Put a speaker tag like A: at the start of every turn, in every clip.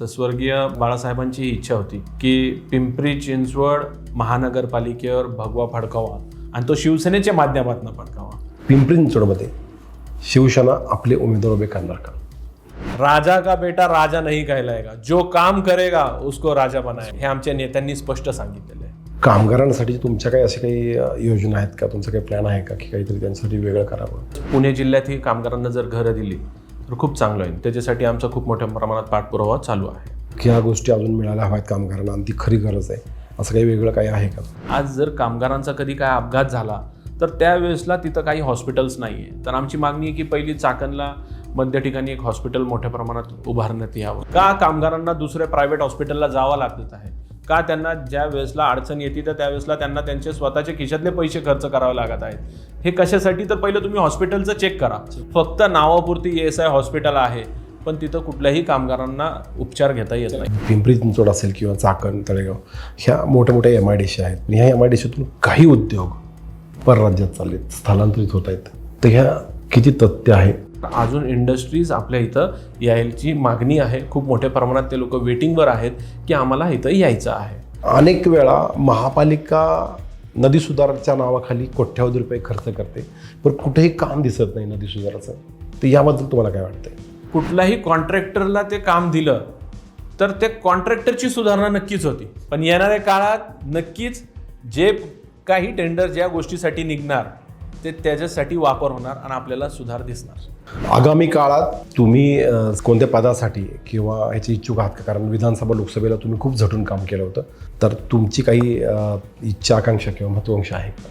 A: तर स्वर्गीय बाळासाहेबांची ही इच्छा होती की पिंपरी चिंचवड महानगरपालिकेवर भगवा फडकावा आणि तो शिवसेनेच्या माध्यमातून फडकावा.
B: पिंपरी चिंचवडमध्ये शिवसेना आपले उमेदवार उभे करणार का?
A: राजा का बेटा राजा नहीं कहलाएगा जो काम करेगा उसको राजा बनाए हे आमच्या नेत्यांनी स्पष्ट सांगितलेलं आहे.
B: कामगारांसाठी तुमच्या काही असे काही योजना आहेत का? तुमचा काही प्लॅन आहे का की काहीतरी त्यांच्यासाठी वेगळं करावं?
A: पुणे जिल्ह्यात ही कामगारांना जर घरं दिली तर खूप चांगलं होईल त्याच्यासाठी आमचा खूप मोठ्या प्रमाणात पाठपुरावा चालू आहे.
B: ह्या गोष्टी अजून मिळायला हव्यात कामगारांना. आणि ती खरी गरज आहे. असं काही वेगळं काही आहे का?
A: आज जर कामगारांचा कधी काय अपघात झाला तर त्यावेळेसला तिथं काही हॉस्पिटल्स नाही आहे तर आमची मागणी आहे की पहिली चाकणला मध्य ठिकाणी एक हॉस्पिटल मोठ्या प्रमाणात उभारण्यात यावं. का कामगारांना दुसऱ्या प्रायव्हेट हॉस्पिटलला जावं लागत आहे? का त्यांना ज्या वेळेसला अडचण येते तर त्यावेळेसला त्यांना त्यांचे स्वतःचे खिशातले पैसे खर्च करावे लागत आहेत. हे कशासाठी? तर पहिलं तुम्ही हॉस्पिटलचं चेक करा. फक्त नावापुरती एस आय हॉस्पिटल आहे पण तिथं कुठल्याही कामगारांना उपचार घेता येत नाही.
B: पिंपरी चिंचवड असेल किंवा चाकण तळेगाव ह्या मोठ्या मोठ्या एम आय डी आहेत. ह्या एम आय डी सीतून काही उद्योग परराज्यात चालले स्थलांतरित होत आहेत. तर ह्या किती तथ्य आहे?
A: अजून इंडस्ट्रीज आपल्या इथं यायची मागणी आहे. खूप मोठ्या प्रमाणात ते लोक वेटिंगवर आहेत की आम्हाला इथं यायचं आहे.
B: अनेक वेळा महापालिका नदी सुधाराच्या नावाखाली कोट्यावधी रुपये खर्च करते. पण कुठेही काम दिसत नाही नदी सुधाराचं. तर याबद्दल तुम्हाला काय वाटतंय?
A: कुठल्याही कॉन्ट्रॅक्टरला ते काम दिलं तर ते कॉन्ट्रॅक्टरची सुधारणा नक्कीच होती. पण येणाऱ्या काळात नक्कीच जे काही टेंडर ज्या गोष्टीसाठी निघणार ते त्याच्यासाठी वापर होणार आणि आपल्याला सुधार दिसणार.
B: आगामी काळात तुम्ही कोणत्या पदासाठी किंवा याची इच्छुक आहात का? कारण विधानसभा लोकसभेला तुम्ही खूप झटून काम केलं होतं. तर तुमची काही इच्छा आकांक्षा किंवा महत्वाकांक्षा आहे का?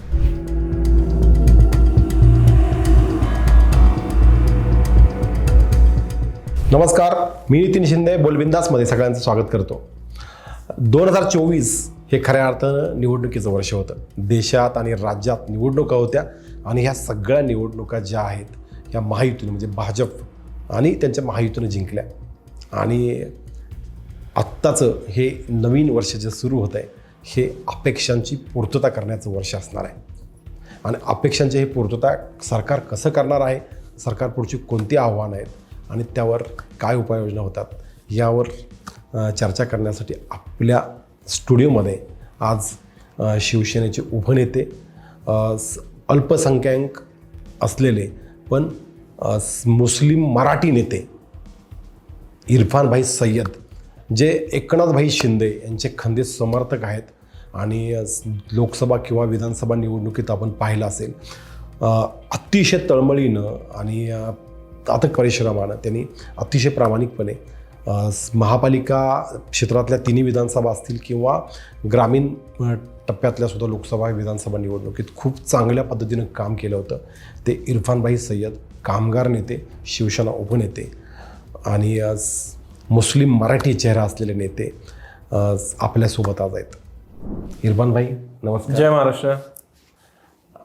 B: नमस्कार मी नितीन शिंदे बोलबिंदासमध्ये सगळ्यांचं स्वागत करतो. दोन हजार चोवीस हे खऱ्या अर्थानं निवडणुकीचं वर्ष होतं. देशात आणि राज्यात निवडणुका होत्या. आणि ह्या सगळ्या निवडणुका ज्या आहेत ह्या महायुतीने म्हणजे भाजप आणि त्यांच्या महायुतीनं जिंकल्या. आणि आत्ताचं हे नवीन वर्ष जे सुरू होतं आहे हे अपेक्षांची पूर्तता करण्याचं वर्ष असणार आहे. आणि अपेक्षांची हे पूर्तता सरकार कसं करणार आहे सरकार पुढची कोणती आव्हानं आहेत आणि त्यावर काय उपाययोजना होतात यावर चर्चा करण्यासाठी आपल्या स्टुडिओमध्ये आज शिवसेनेचे उभनेते स- अल्पसंख्याक असलेले पण मुस्लिम मराठी नेते इरफानभाई सय्यद जे एकनाथभाई शिंदे यांचे खंदे समर्थक आहेत आणि लोकसभा किंवा विधानसभा निवडणुकीत आपण पाहिलं असेल अतिशय तळमळीनं आणि आता परिश्रमानं त्यांनी अतिशय प्रामाणिकपणे महापालिका क्षेत्रातल्या तिन्ही विधानसभा असतील किंवा ग्रामीण टप्प्यातल्या सुद्धा लोकसभा विधानसभा निवडणुकीत खूप चांगल्या पद्धतीनं काम केलं होतं. ते इरफानभाई सय्यद कामगार नेते शिवसेना उपनेते आणि मुस्लिम मराठी चेहरा असलेले नेते आपल्यासोबत आज आहेत. इरफानभाई नमस्कार.
A: जय महाराष्ट्र.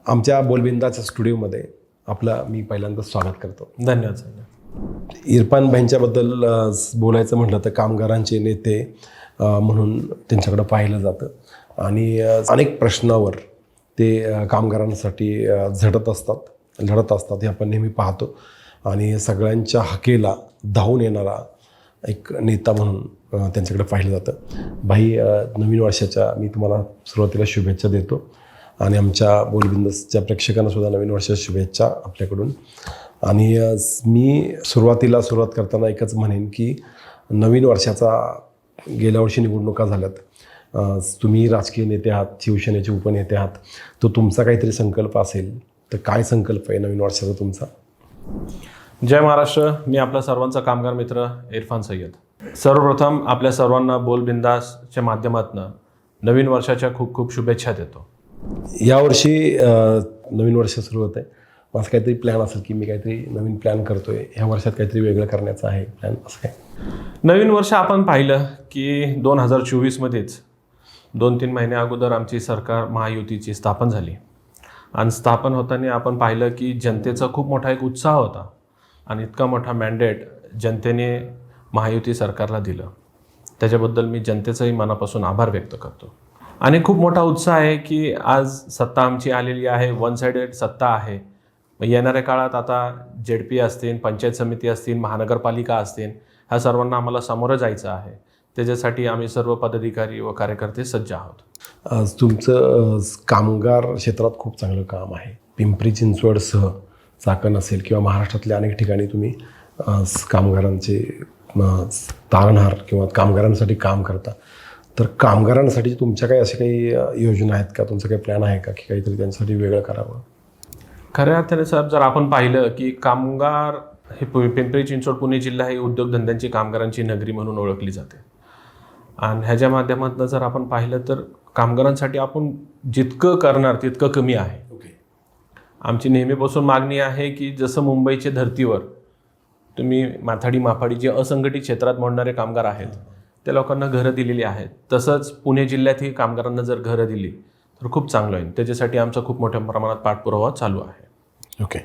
B: आमच्या बोलबिंदाच्या स्टुडिओमध्ये आपलं मी पहिल्यांदा स्वागत करतो.
A: धन्यवाद साहेब
B: बोलायचं म्हटलं तर कामगारांचे नेते म्हणून त्यांच्याकडं पाहिलं जातं. आणि अनेक प्रश्नावर ते कामगारांसाठी झडत झटत असतात लढत असतात हे आपण नेहमी पाहतो. आणि सगळ्यांच्या हकेला धावून येणारा एक नेता म्हणून त्यांच्याकडे पाहिलं जातं. भाई नवीन वर्षाच्या मी तुम्हाला सुरुवातीला शुभेच्छा देतो. आणि आमच्या बोलबिंदसच्या प्रेक्षकांना सुद्धा नवीन वर्षाच्या शुभेच्छा आपल्याकडून. आणि मी सुरुवातीला सुरुवात करताना एकच म्हणेन की नवीन वर्षाचा गेल्या वर्षी निवडणुका झाल्यात. तुम्ही राजकीय नेते आहात शिवसेनेचे उपनेते आहात. तो तुमचा काहीतरी संकल्प असेल. तर काय संकल्प आहे नवीन वर्षाचा तुमचा?
A: जय महाराष्ट्र. मी आपला सर्वांचा कामगार मित्र इरफान सय्यद. सर्वप्रथम आपल्या सर्वांना बोल बिंदासच्या माध्यमातून नवीन वर्षाच्या खूप खूप शुभेच्छा देतो.
B: यावर्षी नवीन वर्ष सुरू होत आहे माझा काहीतरी प्लॅन असेल की मी काहीतरी नवीन प्लॅन करतोय. ह्या वर्षात काहीतरी वेगळं करण्याचं आहे प्लॅन असं काय?
A: नवीन वर्ष आपण पाहिलं की दोन हजार चोवीसमध्येच दोन तीन महिन्या अगोदर आमची सरकार महायुतीची स्थापन झाली. आणि स्थापन होताना आपण पाहिलं की जनतेचा खूप मोठा एक उत्साह होता आणि इतका मोठा मॅन्डेट जनतेने महायुती सरकारला दिलं. त्याच्याबद्दल मी जनतेचाही मनापासून आभार व्यक्त करतो. आणि खूप मोठा उत्साह आहे की आज सत्ता आमची आलेली आहे वन साइडेड सत्ता आहे. मग येणाऱ्या काळात आता जेड पी असतील पंचायत समिती असतील महानगरपालिका असतील ह्या सर्वांना आम्हाला सामोरं जायचं आहे. त्याच्यासाठी आम्ही सर्व पदाधिकारी व कार्यकर्ते सज्ज आहोत.
B: आज तुमचं कामगार क्षेत्रात खूप चांगलं काम आहे. पिंपरी चिंचवडसह चाकण असेल किंवा महाराष्ट्रातल्या अनेक ठिकाणी तुम्ही कामगारांचे तारणहार किंवा कामगारांसाठी काम करता. तर कामगारांसाठी तुमच्या काही असे काही योजना आहेत का? तुमचं काही प्लॅन आहे का की काहीतरी त्यांच्यासाठी वेगळं करावं?
A: खऱ्या अर्थाने साहेब जर आपण पाहिलं की कामगार हे पिंपरी चिंचवड पुणे जिल्हा ही उद्योगधंद्यांची कामगारांची नगरी म्हणून ओळखली जाते. आणि ह्याच्या माध्यमातून जर आपण पाहिलं तर कामगारांसाठी आपण जितकं करणार तितकं कमी आहे. आमची नेहमीपासून मागणी आहे की जसं मुंबईच्या धर्तीवर तुम्ही माथाडी माफाडी जे असंघटित क्षेत्रात मोडणारे कामगार आहेत त्या लोकांना घरं दिलेली आहेत तसंच पुणे जिल्ह्यातही कामगारांना जर घरं दिली तर खूप चांगलं होईल त्याच्यासाठी आमचा खूप मोठ्या प्रमाणात पाठपुरावा चालू आहे.
B: ओके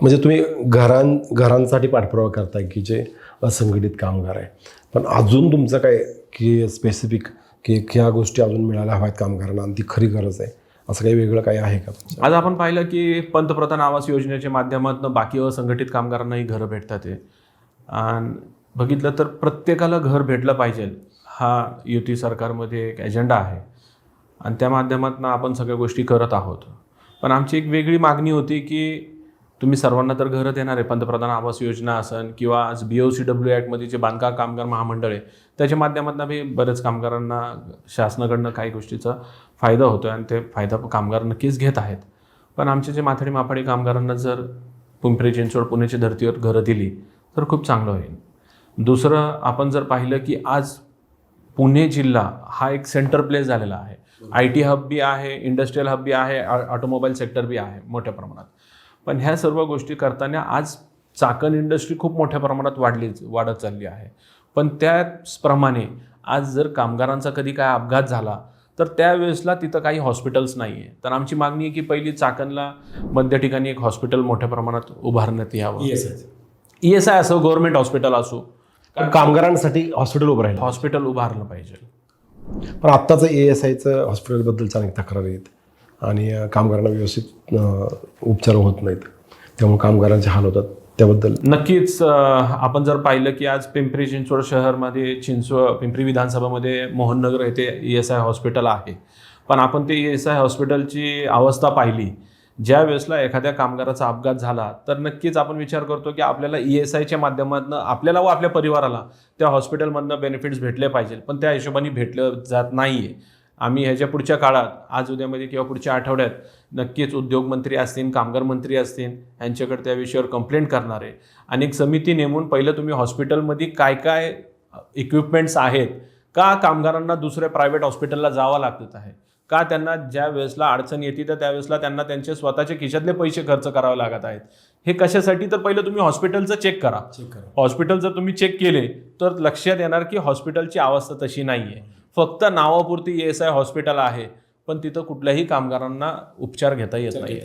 B: म्हणजे तुम्ही घरां घरांसाठी पाठपुरावा करताय की जे असंघटित कामगार आहे. पण अजून तुमचं काय की स्पेसिफिक की ह्या गोष्टी अजून मिळायला हव्यात कामगारांना आणि ती खरी गरज आहे? असं काही वेगळं काही आहे का
A: आज आपण पाहिलं की पंतप्रधान आवास योजनेच्या माध्यमातून बाकी असंघटित कामगारांनाही घरं भेटतात आहे आणि बघितलं तर प्रत्येकाला घर भेटलं पाहिजे हा युती सरकारमध्ये एक एजेंडा आहे. आणि त्या माध्यमातून आपण सगळ्या गोष्टी करत आहोत. पण आमची एक वेगळी मागणी होती की तुम्ही सर्वांना तर घरं देणार आहे पंतप्रधान आवास योजना असन किंवा आज बी ओ सी डब्ल्यू ॲक्टमध्ये जे बांधकाम कामगार महामंडळ आहे त्याच्या माध्यमातून बी बरेच कामगारांना शासनाकडनं काही गोष्टीचा फायदा होतो आहे आणि ते फायदा कामगार नक्कीच घेत आहेत. पण आमचे जे माथाडी माफाडी कामगारांना जर पिंपरी चिंचवड पुण्याच्या धर्तीवर घरं दिली तर खूप चांगलं होईल. दुसरं आपण जर पाहिलं की आज पुणे जिल्हा हा एक सेंटर प्लेस झालेला आहे. आय टी हब बी आहे इंडस्ट्रीयल हब बी आहे ऑटोमोबाईल सेक्टर बी आहे मोठ्या प्रमाणात. पण ह्या सर्व गोष्टी करताना आज चाकण इंडस्ट्री खूप मोठ्या प्रमाणात वाढली वाढत चालली आहे. पण त्याचप्रमाणे आज जर कामगारांचा कधी काय अपघात झाला तर त्यावेळेसला तिथं काही हॉस्पिटल्स नाही आहे तर आमची मागणी आहे की पहिली चाकणला मध्य ठिकाणी एक हॉस्पिटल मोठ्या प्रमाणात उभारण्यात यावं. ई एस आय असो गव्हर्नमेंट हॉस्पिटल असो
B: पण कामगारांसाठी हॉस्पिटल उभं राहिलं.
A: हॉस्पिटल उभारलं पाहिजे.
B: पण आत्ताचं ए एस आयचं हॉस्पिटलबद्दलच्या अनेक तक्रारी आहेत आणि कामगारांना व्यवस्थित उपचार होत नाहीत. त्यामुळे कामगारांचे हाल होतात त्याबद्दल.
A: नक्कीच आपण जर पाहिलं की आज पिंपरी चिंचवड शहरमध्ये चिंचवड पिंपरी विधानसभामध्ये मोहननगर येथे ई एस आय हॉस्पिटल आहे. पण आपण ते ई एस आय हॉस्पिटलची अवस्था पाहिली ज्या वेळेसला एखाद्या कामगाराचा अपघात झाला तर नक्कीच आपण विचार करतो की आपल्याला ई एस आयच्या माध्यमातून आपल्याला व आपल्या परिवाराला त्या हॉस्पिटलमधनं बेनिफिट्स भेटले पाहिजे. पण त्या हिशोबाने भेटलं जात नाही आहे आम्ही ह्याच्या पुढच्या काळात आज उद्यामध्ये किंवा पुढच्या आठवड्यात नक्कीच उद्योगमंत्री असतील कामगार मंत्री असतील यांच्याकडे त्या विषयावर कंप्लेंट करणार आहे. आणि एक समिती नेमून पहिलं तुम्ही हॉस्पिटलमध्ये काय काय इक्विपमेंट्स आहेत का कामगारांना दुसऱ्या प्रायव्हेट हॉस्पिटलला जावं लागत आहे? का त्यांना ज्या वेळेसला अडचण येते तर त्यावेळेसला त्यांना त्यांचे स्वतःचे खिशातले पैसे खर्च करावे लागत आहेत. हे कशासाठी? तर पहिलं तुम्ही हॉस्पिटलचं चेक करा. हॉस्पिटल जर तुम्ही चेक केले तर लक्षात येणार की हॉस्पिटलची अवस्था तशी नाही आहे फक्त नावापुरती एस आय हॉस्पिटल आहे पण तिथं कुठल्याही कामगारांना उपचार घेता येत नाही.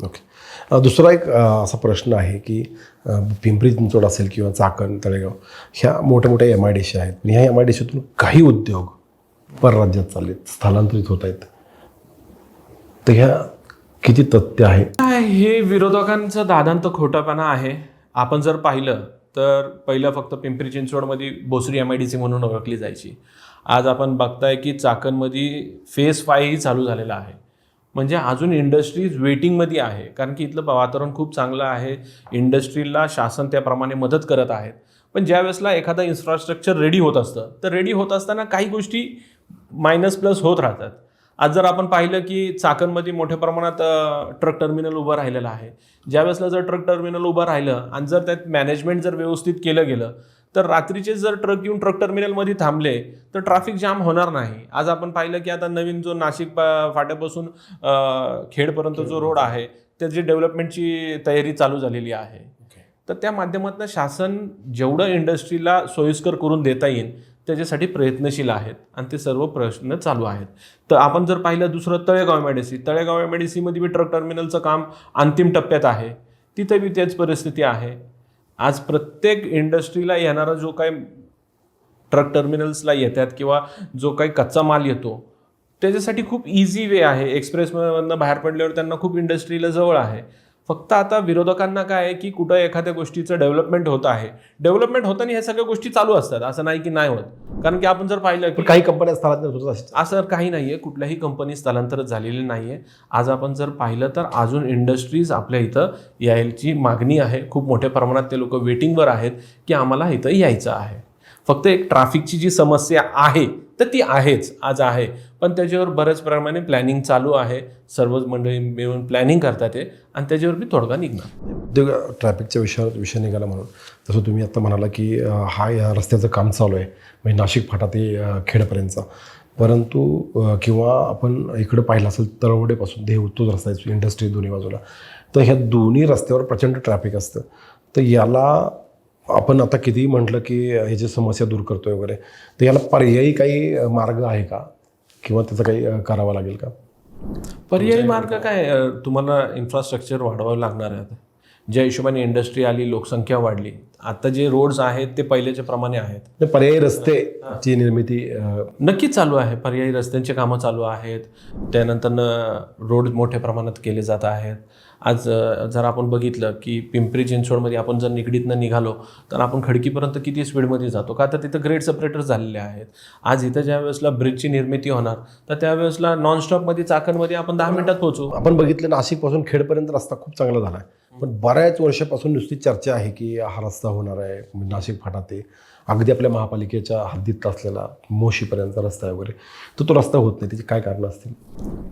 B: ओके. दुसरा एक असा प्रश्न आहे की पिंपरी चिंचवड असेल किंवा चाकण तळेगाव ह्या मोठ्या मोठ्या एम आय डी सी आहेत ह्या एम आय डी सीतून काही उद्योग परराज्यात चाललेत स्थलांतरित होत आहेत. तर ह्या किती तथ्य आहे?
A: काय हे विरोधकांचं दादांत खोटापणा आहे. आपण जर पाहिलं तर पहिलं फक्त पिंपरी चिंचवडमध्ये Bhosari M I D C म्हणून ओळखली जायची. आज आपण बघताय की चाकणमध्ये फेज फायही चालू झालेला आहे. म्हणजे अजून इंडस्ट्रीज वेटिंगमध्ये आहे. कारण की इथलं वातावरण खूप चांगलं आहे. इंडस्ट्रीला शासन त्याप्रमाणे मदत करत आहेत. पण ज्या वेळेसला एखादं इन्फ्रास्ट्रक्चर रेडी होत असतं तर रेडी होत असताना काही गोष्टी मायनस प्लस होत राहतात. आज जर आपण पाहिलं की चाकणमध्ये मोठ्या प्रमाणात ट्रक टर्मिनल उभं राहिलेलं आहे. ज्या वेळेसला जर ट्रक टर्मिनल उभं राहिलं आणि जर त्यात मॅनेजमेंट जर व्यवस्थित केलं गेलं तर रात्रीचे जर ट्रक येऊन ट्रक टर्मिनलमध्ये थांबले तर ट्रॅफिक जाम होणार नाही. आज आपण पाहिलं की आता नवीन जो नाशिक फाट्यापासून खेडपर्यंत जो रोड आहे त्याची डेव्हलपमेंटची तयारी चालू झालेली आहे. तर त्या माध्यमातून शासन जेवढं इंडस्ट्रीला सोयीस्कर करून देता येईल त्याच्यासाठी प्रयत्नशील आहेत आणि ते सर्व प्रश्न चालू आहेत. तर आपण जर पाहिलं दुसरं Talegaon M I D C Talegaon M I D सीमध्ये बी ट्रक टर्मिनलचं काम अंतिम टप्प्यात आहे. तिथे बी तेच परिस्थिती आहे. आज प्रत्येक इंडस्ट्रीला येणारा जो काही ट्रक टर्मिनल्सला येतात किंवा जो काही कच्चा माल येतो त्याच्यासाठी खूप इझी वे आहे. एक्सप्रेसमधनं बाहेर पडल्यावर त्यांना खूप इंडस्ट्रीला जवळ आहे. फक्त आता विरोधकांना काय आहे की कुठं एखाद्या गोष्टीचं डेव्हलपमेंट होत आहे. डेव्हलपमेंट होताना ह्या सगळ्या गोष्टी चालू असतात. असं नाही की नाही होत. कारण की आपण जर पाहिलं की
B: काही कंपन्या स्थलांतर अशा.
A: असं काही नाही आहे कुठल्याही कंपनी स्थलांतर झालेली नाही आहे आज आपण जर पाहिलं तर अजून इंडस्ट्रीज आपल्या इथं यायची मागणी आहे. खूप मोठ्या प्रमाणात ते लोक वेटिंगवर आहेत की आम्हाला इथं यायचं आहे. फक्त एक ट्रॅफिकची जी समस्या आहे तर ती आहेच आज आहे. पण त्याच्यावर बऱ्याच प्रमाणे प्लॅनिंग चालू आहे. सर्वच मंडळी मिळून प्लॅनिंग करतात ते आणि त्याच्यावर मी थोडका निघणार.
B: उद्योग ट्रॅफिकच्या विषयावर विषय निघाला म्हणून. जसं तुम्ही आत्ता म्हणाला की हा या रस्त्याचं काम चालू आहे. म्हणजे नाशिक फाटा ते खेडपर्यंतचा. परंतु किंवा आपण इकडं पाहिलं असेल तळवडेपासून देव तोच रस्ता आहे इंडस्ट्री दोन्ही बाजूला. तर ह्या दोन्ही रस्त्यावर प्रचंड ट्रॅफिक असतं. तर याला आपण आता कितीही म्हटलं की ह्याची समस्या दूर करतोय वगैरे तर याला पर्यायी काही मार्ग आहे का? किंवा त्याचं काही करावं लागेल का?
A: पर्यायी मार्ग काय तुम्हाला इन्फ्रास्ट्रक्चर वाढवावं लागणार आहे आता. ज्या हिशोबाने इंडस्ट्री आली लोकसंख्या वाढली आता जे रोड्स आहेत ते पहिल्याच्या प्रमाणे आहेत.
B: पर्यायी रस्तेची निर्मिती अं,
A: नक्कीच चालू आहे. पर्यायी रस्त्यांची कामं चालू आहेत. त्यानंतर रोड मोठ्या प्रमाणात केले जात आहेत. आज जर आपण बघितलं की पिंपरी चिंचवडमध्ये आपण जर निगडीतनं निघालो तर आपण खडकीपर्यंत किती स्पीडमध्ये जातो? का तर तिथं ग्रेड सेपरेटर झालेले आहेत. आज इथं ज्या वेळेसला ब्रिजची निर्मिती होणार तर त्यावेळेसला नॉनस्टॉपमध्ये चाकणमध्ये आपण दहा मिनिटात पोहोचू.
B: आपण बघितलं नाशिकपासून खेडपर्यंत रस्ता खूप चांगला झाला आहे. पण बऱ्याच वर्षापासून नुसती चर्चा आहे की हा रस्ता होणार आहे म्हणजे नाशिक फाटा ते अगदी आपल्या महापालिकेच्या हद्दीत असलेला मोशीपर्यंतचा रस्ता आहे वगैरे. तर तो रस्ता होत नाही त्याची काय कारणं असतील?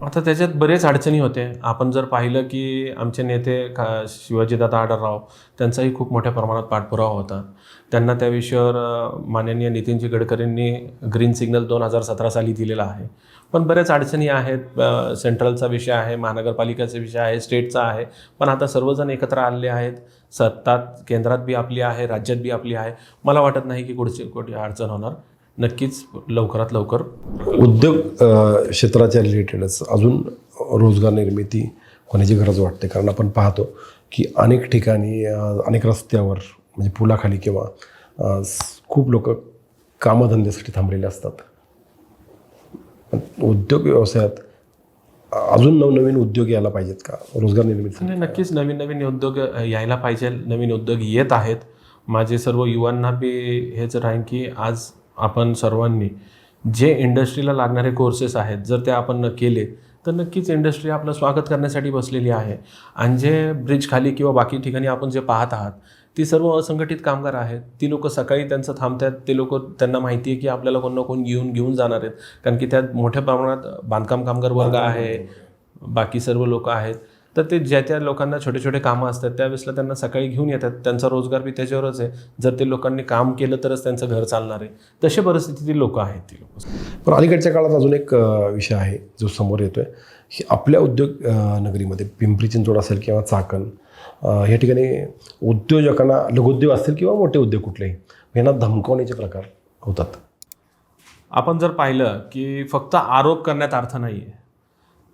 A: आता त्याच्यात बरेच अडचणी होते. आपण जर पाहिलं की आमचे नेते का शिवाजीदादा आडरराव त्यांचाही खूप मोठ्या प्रमाणात पाठपुरावा होता. त्यांना त्या विषयावर माननीय नितीनजी गडकरींनी ग्रीन सिग्नल दोन हजार सतरा साली दिलेला आहे. पण बऱ्याच अडचणी आहेत. सेंट्रलचा विषय आहे महानगरपालिकेचा विषय आहे स्टेटचा आहे. पण आता सर्वजण एकत्र आलेले आहेत. सत्तात केंद्रात बी आपली आहे राज्यात बी आपली आहे. मला वाटत नाही की कुठची कुठे अडचण होणार. नक्कीच लवकरात लवकर.
B: उद्योग क्षेत्राच्या रिलेटेडच अजून रोजगार निर्मिती होण्याची गरज वाटते. कारण आपण पाहतो की अनेक ठिकाणी अनेक रस्त्यावर म्हणजे पुलाखाली किंवा खूप लोक कामधंद्यासाठी थांबलेले असतात. उद्योग व्यवसायात अजून नवनवीन उद्योग यायला पाहिजेत का? रोजगार निर्मिती
A: नाही नक्कीच नवीन नवीन उद्योग यायला पाहिजे. नवीन उद्योग येत आहेत. माझे सर्व युवांना बी हेच राहीन की आज आपण सर्वांनी जे इंडस्ट्रीला लागणारे कोर्सेस आहेत जर ते आपण केले तर नक्कीच इंडस्ट्री आपलं स्वागत करण्यासाठी बसलेली आहे. आणि जे ब्रिज खाली किंवा बाकी ठिकाणी आपण जे पाहत आहात ती सर्व असंघटित कामगार आहेत. ती लोक सकाळी त्यांचं थांबतात. ते लोक त्यांना माहिती आहे की आपल्याला कोण ना कोण घेऊन घेऊन जाणार आहेत. कारण की त्यात मोठ्या प्रमाणात बांधकाम कामगार वर्ग आहे. बाकी सर्व लोक आहेत. तर ते ज्या त्या लोकांना छोटे छोटे कामं असतात त्यावेळेसला त्यांना सकाळी घेऊन येतात. त्यांचा रोजगार बी त्याच्यावरच आहे. जर ते लोकांनी काम केलं तरच त्यांचं घर चालणार आहे. तशा परिस्थितीतील लोक आहेत ती लोक.
B: पण अलीकडच्या काळात अजून एक विषय आहे जो समोर येतोय की आपल्या उद्योग नगरीमध्ये पिंपरी चिंचवड असेल किंवा चाकण या ठिकाणी उद्योजकांना लघुउद्योग असतील किंवा मोठे उद्योग कुठलेही यांना धमकावण्याचे प्रकार होतात.
A: आपण जर पाहिलं की फक्त आरोप करण्यात अर्थ नाही आहे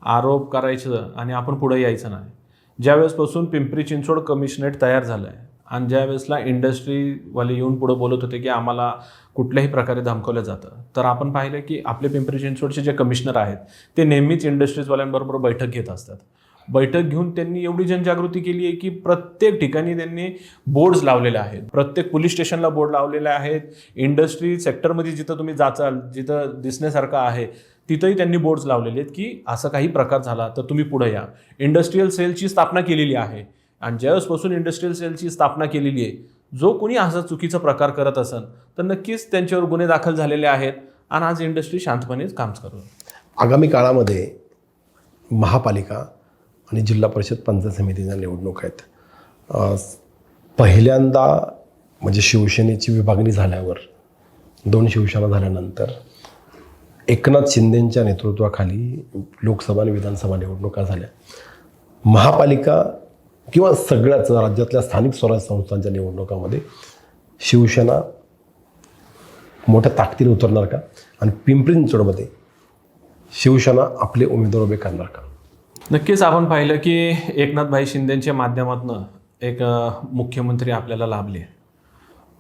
A: आरोप करायचं आणि आपण पुढे यायचं नाही. ज्यावेळेसपासून पिंपरी चिंचवड कमिशनरेट तयार झालं आहे आणि ज्या वेळेसला इंडस्ट्रीवाले येऊन पुढं बोलत होते की आम्हाला कुठल्याही प्रकारे धमकवलं जातं तर आपण पाहिलं की आपले पिंपरी चिंचवडचे जे कमिशनर आहेत ते नेहमीच इंडस्ट्रीजवाल्यांबरोबर बैठक घेत असतात. बैठक घेऊन त्यांनी एवढी जनजागृती केली आहे की प्रत्येक ठिकाणी त्यांनी बोर्ड्स लावलेले आहेत. प्रत्येक पोलीस स्टेशनला बोर्ड लावलेले आहेत. इंडस्ट्री सेक्टरमध्ये जिथं तुम्ही जाचाल जिथं दिसण्यासारखं आहे तिथंही त्यांनी बोर्ड्स लावलेले आहेत की असं काही प्रकार झाला तर तुम्ही पुढे या. इंडस्ट्रीयल सेलची स्थापना केलेली आहे. आणि ज्यावेळेसपासून इंडस्ट्रीयल सेलची स्थापना केलेली आहे जो कोणी असा चुकीचा प्रकार करत असेल तर नक्कीच त्यांच्यावर गुन्हे दाखल झालेले आहेत आणि आज इंडस्ट्री शांतपणेच काम करू
B: आगामी काळामध्ये महापालिका आणि जिल्हा परिषद पंचायत समितीच्या निवडणूक आहेत. पहिल्यांदा म्हणजे शिवसेनेची विभागणी झाल्यावर दोन शिवसेना झाल्यानंतर एकनाथ शिंदेंच्या नेतृत्वाखाली लोकसभा आणि विधानसभा निवडणुका झाल्या. महापालिका किंवा सगळ्याच राज्यातल्या स्थानिक स्वराज्य संस्थांच्या निवडणुकामध्ये शिवसेना मोठ्या ताकदीने उतरणार का? आणि पिंपरी चिंचवडमध्ये शिवसेना आपले उमेदवार उभे करणार का?
A: नक्कीच आपण पाहिलं की एकनाथभाई शिंदेच्या माध्यमातून एक मुख्यमंत्री आपल्याला लाभले.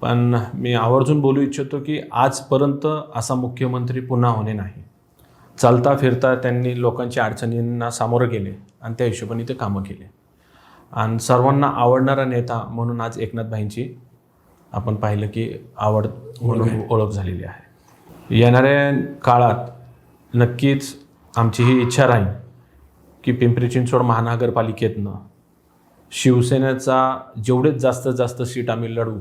A: पण मी आवर्जून बोलू इच्छितो की आजपर्यंत असा मुख्यमंत्री पुन्हा होणे नाही. चालता फिरता त्यांनी लोकांच्या अडचणींना सामोरं गेले आणि त्या हिशोबाने ते कामं केले. आणि सर्वांना आवडणारा नेता म्हणून आज एकनाथ भाईंची आपण पाहिलं की आवड म्हणून ओळख झालेली आहे. येणाऱ्या काळात नक्कीच आमची ही इच्छा राहील. की पिंपरी चिंचवड महानगरपालिकेतनं शिवसेनेचा जेवढेच जास्तीत जास्त सीट आम्ही लढू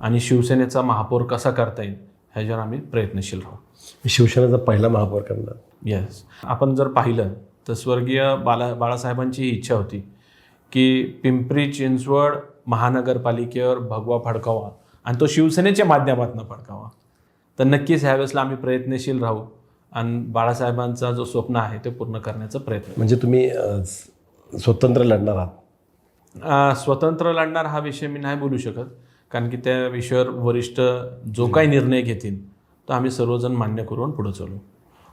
A: आणि शिवसेनेचा महापौर कसा करता येईल ह्याच्यावर आम्ही प्रयत्नशील राहू.
B: शिवसेनेचा पहिला महापौर करणार.
A: येस आपण जर पाहिलं तर स्वर्गीय बाला बाळासाहेबांची ही इच्छा होती की पिंपरी चिंचवड महानगरपालिकेवर भगवा फडकावा आणि तो शिवसेनेच्या माध्यमातून फडकावा. तर नक्कीच ह्यावेळेसला आम्ही प्रयत्नशील राहू. आणि बाळासाहेबांचा जो स्वप्न आहे ते पूर्ण करण्याचा प्रयत्न.
B: म्हणजे तुम्ही स्वतंत्र लढणार आहात.
A: स्वतंत्र लढणार हा विषय मी नाही बोलू शकत. कारण की त्या विषयावर वरिष्ठ जो काही निर्णय घेतील तो आम्ही सर्वजण मान्य करून पुढे चालू.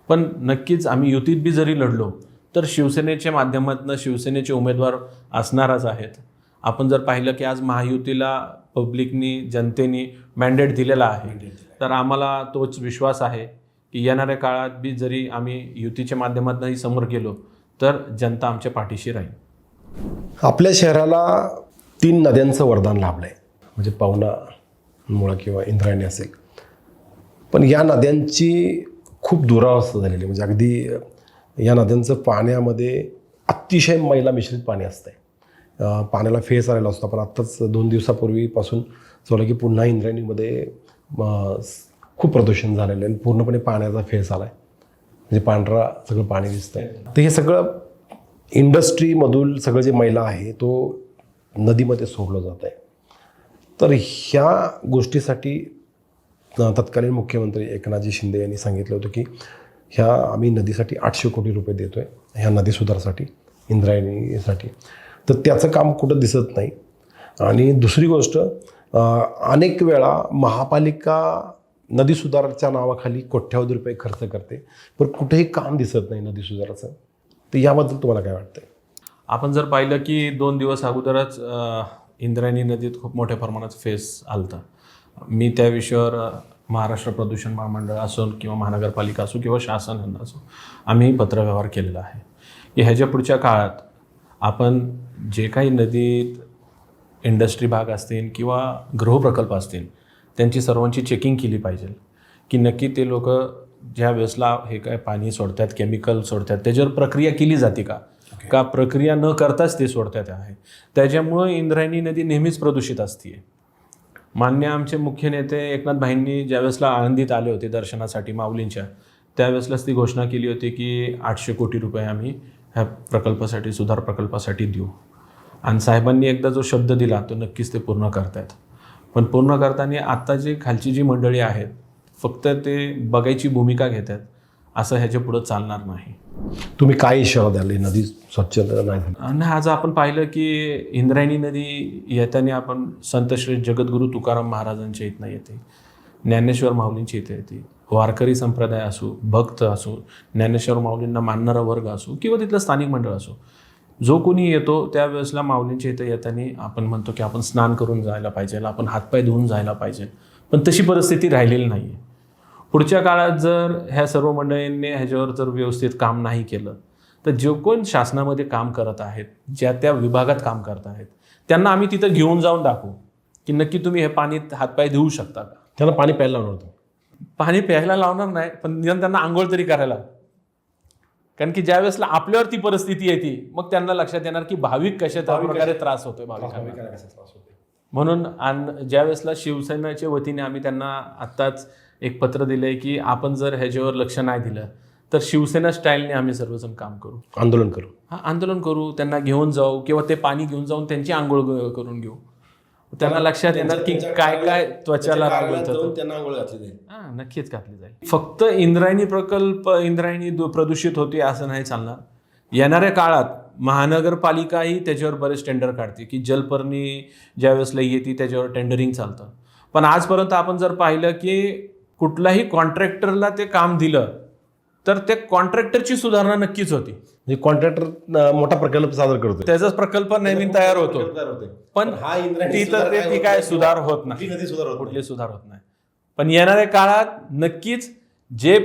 A: पण नक्कीच आम्ही युतीत बी जरी लढलो तर शिवसेनेच्या माध्यमातून शिवसेनेचे उमेदवार असणारच आहेत. आपण जर पाहिलं की आज महायुतीला पब्लिकनी जनतेनी मॅन्डेट दिलेला आहे. तर आम्हाला तोच विश्वास आहे. की येणाऱ्या काळात बी जरी आम्ही युतीच्या माध्यमातूनही समोर गेलो तर जनता आमच्या पाठीशी राहील.
B: आपल्या शहराला तीन नद्यांचं वरदान लाभलं आहे म्हणजे पावना मुळा किंवा इंद्रायणी असेल. पण या नद्यांची खूप दुरावस्था झालेली आहे. म्हणजे अगदी या नद्यांचं पाण्यामध्ये अतिशय मैला मिश्रित पाणी असतं आहे पाण्याला फेस आलेला असतो. आपण आत्ताच दोन दिवसापूर्वीपासून चला की पुन्हा इंद्रायणीमध्ये खूप प्रदूषण झालेलं आहे आणि पूर्णपणे पाण्याचा फेस आला आहे म्हणजे पांढरा सगळं पाणी दिसतंय. तर हे सगळं इंडस्ट्रीमधून सगळं जे मैला आहे तो नदीमध्ये सोडलं जात आहे तर ह्या गोष्टीसाठी तत्कालीन मुख्यमंत्री एकनाथजी शिंदे यांनी सांगितलं होतं की ह्या आम्ही नदीसाठी आठशे कोटी रुपये देतो आहे ह्या नदी सुधारासाठी इंद्रायणीसाठी. तर त्याचं काम कुठं दिसत नाही. आणि दुसरी गोष्ट अनेक वेळा महापालिका नदी सुधाराच्या नावाखाली कोट्यावधी रुपये खर्च करते. पण कुठेही काम दिसत नाही नदी सुधाराचं तर याबद्दल तुम्हाला काय वाटतंय?
A: आपण जर पाहिलं की दोन दिवस अगोदरच इंद्रायणी नदीत खूप मोठ्या प्रमाणात फेस आलता. मी त्या विषयावर महाराष्ट्र प्रदूषण महामंडळ असो किंवा महानगरपालिका असो किंवा शासन असो आम्ही पत्रव्यवहार केलेला आहे. की ह्याच्या पुढच्या काळात आपण जे काही नदीत इंडस्ट्री भाग असतील किंवा गृहप्रकल्प असतील त्यांची सर्वांची चेकिंग केली पाहिजे. की नक्की ते लोक ज्या वेळेसला हे काय पाणी सोडतात केमिकल सोडतात त्याच्यावर प्रक्रिया केली जाते का? का प्रक्रिया न करताच ते सोडतात आहे? त्याच्यामुळं इंद्रायणी नदी नेहमीच प्रदूषित असते मान्य आमचे मुख्य नेते एकनाथ भाईंनी ज्यावेळेसला आळंदीत आले होते दर्शनासाठी माऊलींच्या त्यावेळेसलाच ती घोषणा केली होती की आठशे कोटी रुपये आम्ही ह्या प्रकल्पासाठी सुधार प्रकल्पासाठी देऊ. आणि साहेबांनी एकदा जो शब्द दिला तो नक्कीच ते पूर्ण करतायत. पण पूर्ण करताना आत्ता जी खालची जी मंडळी आहेत फक्त ते बघायची भूमिका घेतात असं ह्याच्या पुढं चालणार नाही.
B: तुम्ही काय इशारा द्याल? नदी स्वच्छ नाही
A: आज आपण पाहिलं की इंद्रायणी नदी येताना आपण संत श्री जगद्गुरू तुकाराम महाराजांच्या इथनं येते. ज्ञानेश्वर माऊलींच्या इथे येते. वारकरी संप्रदाय असो भक्त असो ज्ञानेश्वर माऊलींना मानणारा वर्ग असो किंवा तिथलं स्थानिक मंडळ असो जो कोणी येतो त्यावेळेसला माऊलींच्या इथे येताना आपण म्हणतो की आपण स्नान करून जायला पाहिजे आपण हातपाय धुवून जायला पाहिजे. पण तशी परिस्थिती राहिलेली नाही आहे पुढच्या काळात जर ह्या सर्व मंडळींनी ह्याच्यावर जर व्यवस्थित काम नाही केलं तर जो कोण शासनामध्ये काम करत आहेत ज्या त्या विभागात काम करत आहेत त्यांना आम्ही तिथं घेऊन जाऊन दाखवू की नक्की तुम्ही हे पाणी हातपाय धुवू शकता का?
B: त्यांना पाणी प्यायला लावणार होतं.
A: पाणी प्यायला लावणार नाही पण निदान त्यांना आंघोळ तरी करायला कारण की ज्या वेळेसला आपल्यावर ती परिस्थिती येते मग त्यांना लक्षात येणार की भाविक कशा प्रकारे त्रास होतोय भाविकांना. म्हणून ज्या वेळेसला शिवसेनेच्या वतीने आम्ही त्यांना आत्ताच एक पत्र दिलंय की आपण जर ह्याच्यावर लक्ष नाही दिलं तर शिवसेना स्टाईलने आम्ही सर्वजण काम करू.
B: आंदोलन करू.
A: हा आंदोलन करू त्यांना घेऊन जाऊ किंवा ते पाणी घेऊन जाऊन त्यांची आंघोळ करून घेऊ. त्यांना लक्षात येणार की काय काय त्वचाला राग होतं
B: त्यांना आंघोळ घातली जाईल.
A: हा नक्कीच घातली जाईल. फक्त इंद्रायणी प्रकल्प इंद्रायणी प्रदूषित होते असं नाही चालणार. येणाऱ्या काळात महानगरपालिकाही त्याच्यावर बरेच टेंडर काढते की जलपर्णी ज्या वेळेसला येते त्याच्यावर टेंडरिंग चालतं. पण आजपर्यंत आपण जर पाहिलं की कुठल्याही कॉन्ट्रॅक्टरला ते काम दिलं तर त्या कॉन्ट्रॅक्टरची सुधारणा नक्कीच होती.
B: म्हणजे कॉन्ट्रॅक्टर मोठा प्रकल्प सादर करतोय.
A: त्याचाच प्रकल्प नेहमी तयार होतो. पण
B: हा इंद्रायणी सुधार
A: ते
B: काय
A: ती. सुधार होत नाही.
B: कुठली नदी सुधार होत नाही.
A: कुठली सुधार होत नाही. पण येणाऱ्या काळात नक्कीच जे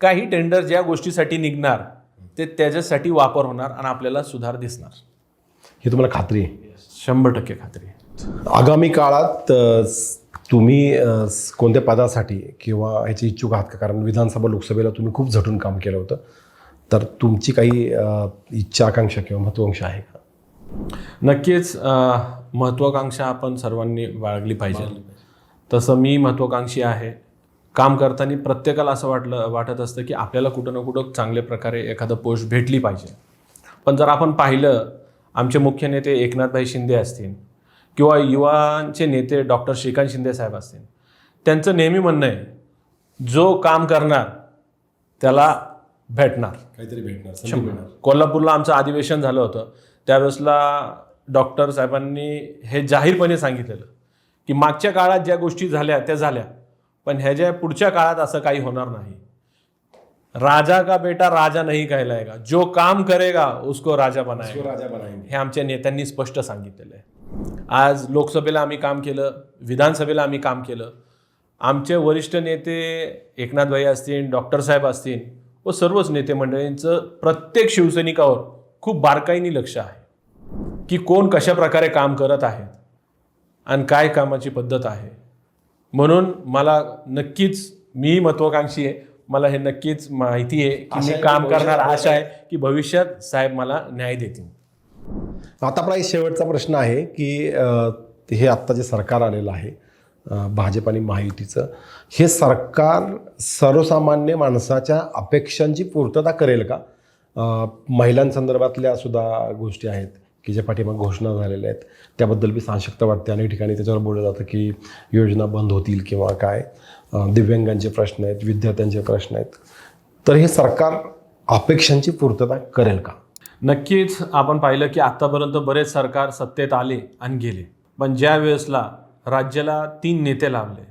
A: काही टेंडर ज्या गोष्टीसाठी निघणार ते त्याच्यासाठी वापर होणार आणि आपल्याला सुधार दिसणार.
B: ही तुम्हाला खात्री आहे?
A: शंभर टक्के खात्री आहे.
B: आगामी काळात तुम्ही कोणत्या पदासाठी किंवा ह्याचे इच्छुक आहात का? कारण विधानसभा लोकसभेला तुम्ही खूप झटून काम केलं होतं. तर तुमची काही इच्छा आकांक्षा किंवा महत्वाकांक्षा आहे का?
A: नक्कीच महत्त्वाकांक्षा आपण सर्वांनी बाळगली पाहिजे. तसं मी महत्त्वाकांक्षी आहे. काम करताना प्रत्येकाला असं वाटलं वाटत असतं की आपल्याला कुठं ना कुठं चांगल्या प्रकारे एखादं पोस्ट भेटली पाहिजे. पण जर आपण पाहिलं आमचे मुख्य नेते एकनाथभाई शिंदे असतील किंवा युवांचे नेते डॉक्टर श्रीकांत शिंदे साहेब असतील त्यांचं नेहमी म्हणणं आहे जो काम करणार त्याला भेटणार.
B: काहीतरी भेटणार
A: शंभर. कोल्हापूरला आमचं अधिवेशन झालं होतं. त्यावेळेसला डॉक्टर साहेबांनी हे जाहीरपणे सांगितलेलं की मागच्या काळात ज्या गोष्टी झाल्या त्या झाल्या. पण ह्याच्या पुढच्या काळात असं काही होणार नाही. राजा का बेटा राजा नाही कहलाएगा जो काम करेगा उसको राजा बनाएगा
B: राजा बनाएंगे
A: हे आमच्या नेत्यांनी स्पष्ट सांगितलेलं आहे. आज लोकसभेला आम्ही काम केलं विधानसभेला आम्ही काम केलं. आमचे वरिष्ठ नेते एकनाथभाई असतील डॉक्टर साहेब असतील व सर्वच नेते मंडळींचं प्रत्येक शिवसैनिकावर खूप बारकाईने लक्ष आहे की कोण कशा प्रकारे काम करत आहेत आणि काय कामाची पद्धत आहे. म्हणून मला नक्कीच मी महत्वाकांक्षी आहे. मला हे नक्कीच माहिती आहे की मी काम करणार आशा आहे की भविष्यात साहेब मला न्याय देतील.
B: आता आपला एक शेवटचा प्रश्न आहे की हे आत्ता जे सरकार आलेलं आहे भाजप आणि महायुतीचं. हे सरकार सर्वसामान्य माणसाच्या अपेक्षांची पूर्तता करेल का? महिलांसंदर्भातल्या सुद्धा गोष्टी आहेत की ज्या पाठीमाग घोषणा झालेल्या आहेत. त्याबद्दल बी साहजिकता वाटते. अनेक ठिकाणी त्याच्यावर बोललं जातं की योजना बंद होतील किंवा काय. दिव्यांगांचे प्रश्न आहेत विद्यार्थ्यांचे प्रश्न आहेत. तर हे सरकार अपेक्षांची पूर्तता करेल का?
A: नक्कीच. आपण पाहिलं की आत्तापर्यंत बरेच सरकार सत्तेत आले आणि गेले. पण ज्या वेळेसला राज्याला तीन नेते लाभले.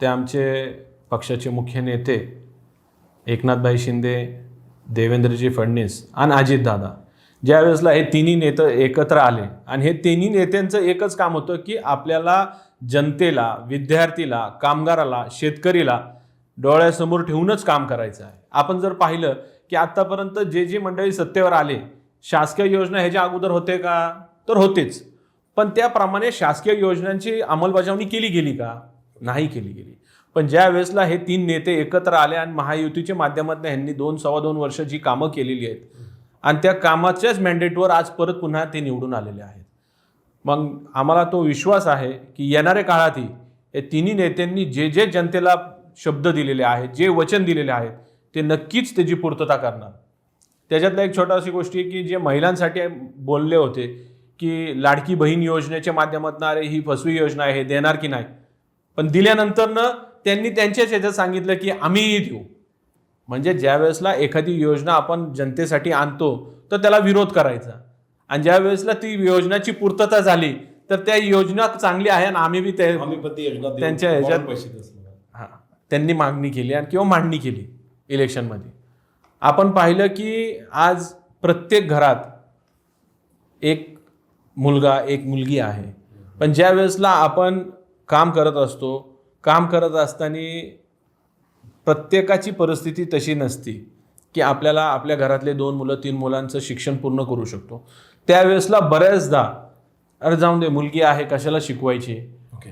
A: ते आमचे पक्षाचे मुख्य नेते एकनाथभाई शिंदे देवेंद्रजी फडणवीस आणि अजितदादा. ज्या वेळेसला हे तिन्ही नेते एकत्र आले आणि हे तिन्ही नेत्यांचं एकच काम होतं की आपल्याला जनतेला विद्यार्थीला कामगाराला शेतकरीला डोळ्यासमोर ठेवूनच काम करायचं आहे. आपण जर पाहिलं की आत्तापर्यंत जे जे मंडळी सत्तेवर आले शासकीय योजना ह्याच्या अगोदर होते का? तर होतेच. पण त्याप्रमाणे शासकीय योजनांची अंमलबजावणी केली गेली का? नाही केली गेली. पण ज्या वेळेसला हे तीन नेते एकत्र आले आणि महायुतीच्या माध्यमातून ह्यांनी दोन सव्वा दोन वर्ष जी कामं केलेली आहेत आणि त्या कामाच्याच मॅन्डेटवर आज परत पुन्हा ते निवडून आलेले आहेत. मग आम्हाला तो विश्वास आहे की येणाऱ्या काळातही हे तिन्ही नेत्यांनी जे जे जनतेला शब्द दिलेले आहेत जे वचन दिलेले आहेत ते नक्कीच त्याची पूर्तता करणार. त्याच्यातला एक छोटाशी गोष्टी आहे की जे महिलांसाठी बोलले होते की लाडकी बहीण योजनेच्या माध्यमातून अरे ही फसवी योजना आहे हे देणार की नाही? पण दिल्यानंतरनं त्यांनी त्यांच्याच ह्याच्यात सांगितलं की आम्हीही देऊ. म्हणजे ज्या वेळेसला एखादी योजना आपण जनतेसाठी आणतो तर त्याला विरोध करायचा. आणि ज्या वेळेसला ती योजनाची पूर्तता झाली तर त्या योजना चांगली आहे आणि आम्ही बी त्यांच्या ह्याच्यात हां. त्यांनी मागणी केली आणि किंवा मांडणी केली इलेक्शनमध्ये. आपण पाहिलं की आज प्रत्येक घरात एक मुलगा एक मुलगी आहे. पण ज्या वेळेसला आपण काम करत असतो काम करत असताना प्रत्येकाची परिस्थिती तशी नसती की आपल्याला आपल्या घरातले दोन मुलं तीन मुलांचं शिक्षण पूर्ण करू शकतो. त्यावेळेसला बऱ्याचदा अरे जाऊन दे मुलगी आहे कशाला शिकवायची?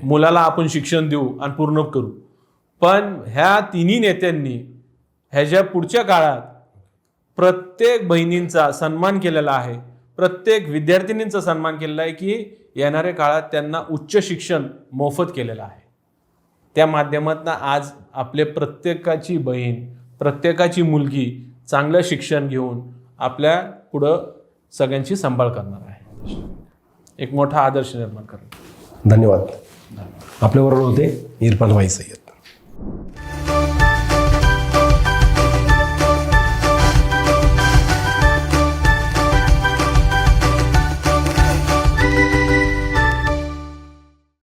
A: मुलाला आपण शिक्षण देऊ आणि पूर्ण करू. पण ह्या तिन्ही नेत्यांनी ह्याच्या पुढच्या काळात प्रत्येक बहिणींचा सन्मान केलेला आहे प्रत्येक विद्यार्थिनींचा सन्मान केलेला आहे की येणाऱ्या काळात त्यांना उच्च शिक्षण मोफत केलेलं आहे. त्या माध्यमातून आज आपले प्रत्येकाची बहीण प्रत्येकाची मुलगी चांगलं शिक्षण घेऊन आपल्या पुढं सगळ्यांची सांभाळ करणार आहे. एक मोठा आदर्श निर्माण करणार.
B: धन्यवाद. आपल्याबरोबर होते इरफान भाई सय्यद.